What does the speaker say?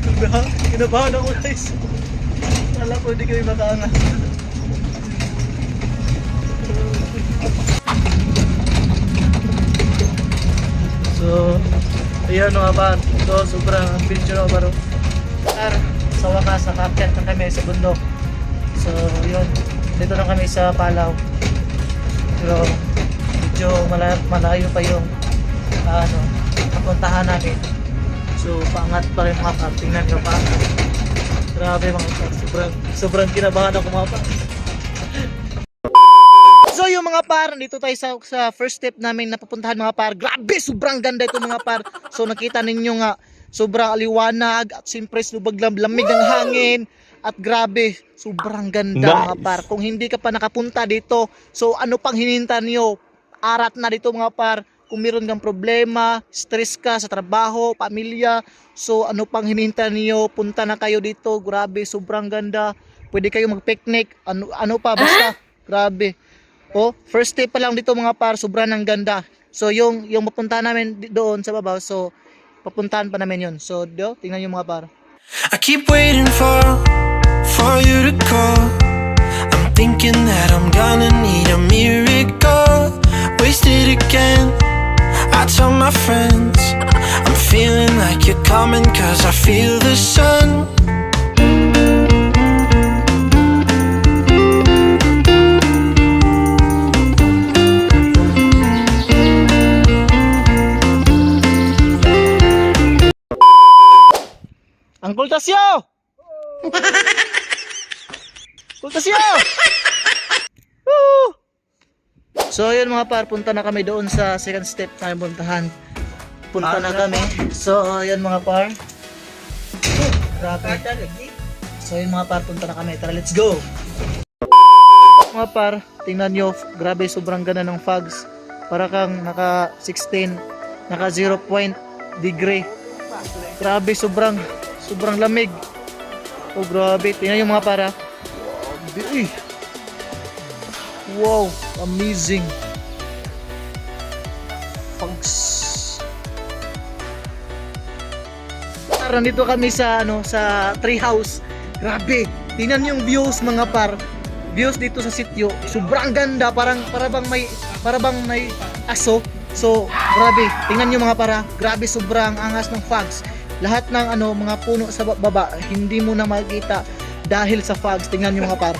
Kinabahan ako guys. Kala ko hindi kami makaangat. So, ayan mga par. Ito, sobrang adventure ako baro. Par, sa wakas, nakakyan na kami sa bundok. So, yun. Dito na kami sa Palaw. Pero, medyo malayo, malayo pa yung ano, napuntahan namin. So, paangat pa rin mga par. Tingnan nyo pa. Grabe mga par. Sobrang, sobrang kinabahan ako mga par. So yung mga par, dito tayo sa, sa first step namin na pupuntahan mga par. Grabe, sobrang ganda ito mga par. So nakita ninyo nga, sobrang aliwanag at siyempre lubag lam- lamig ng hangin. At grabe, sobrang ganda mga Nice. par. Kung hindi ka pa nakapunta dito, so ano pang hininta niyo? Arat na dito mga par. Kung meron kang problema, stress ka sa trabaho, pamilya, so ano pang hininta niyo? Punta na kayo dito. Grabe, sobrang ganda. Pwede kayo mag-picnic. Ano, ano pa, basta. Grabe. Oh, first step pa lang dito mga par, sobrang ng ganda. So yung yung mapunta namin doon sa babaw, so papuntahan pa namin yun. So, do, tingnan yung mga par. I keep waiting for for you to call. I'm thinking that I'm gonna need a miracle. Wasted again. I tell my friends I'm feeling like you're coming cause I feel the sun. Ang kultasyo! kultasyo! So yun mga par, punta na kami doon sa second step na puntahan. Punta na kami. So yun mga par. Grabe. So yun mga par, punta na kami. Tara, let's go! Mga par, tingnan nyo, grabe sobrang ganda ng fogs. Para kang naka 16, naka 0 point degree. Grabe, sobrang sobrang lamig. Oh, grabe. Tingnan yung mga para. Grabe, uy. Wow, amazing. Fogs. Par, nandito kami sa ano sa tree house. Grabe. Tingnan yung views mga par. Views dito sa sitio. Sobrang ganda, parang para bang may para bang may aso. So, grabe. Tingnan niyo mga para. Grabe sobrang angas ng fogs. Lahat ng ano mga puno sa ba- baba hindi mo na makikita dahil sa fogs. Tingnan niyo mga par.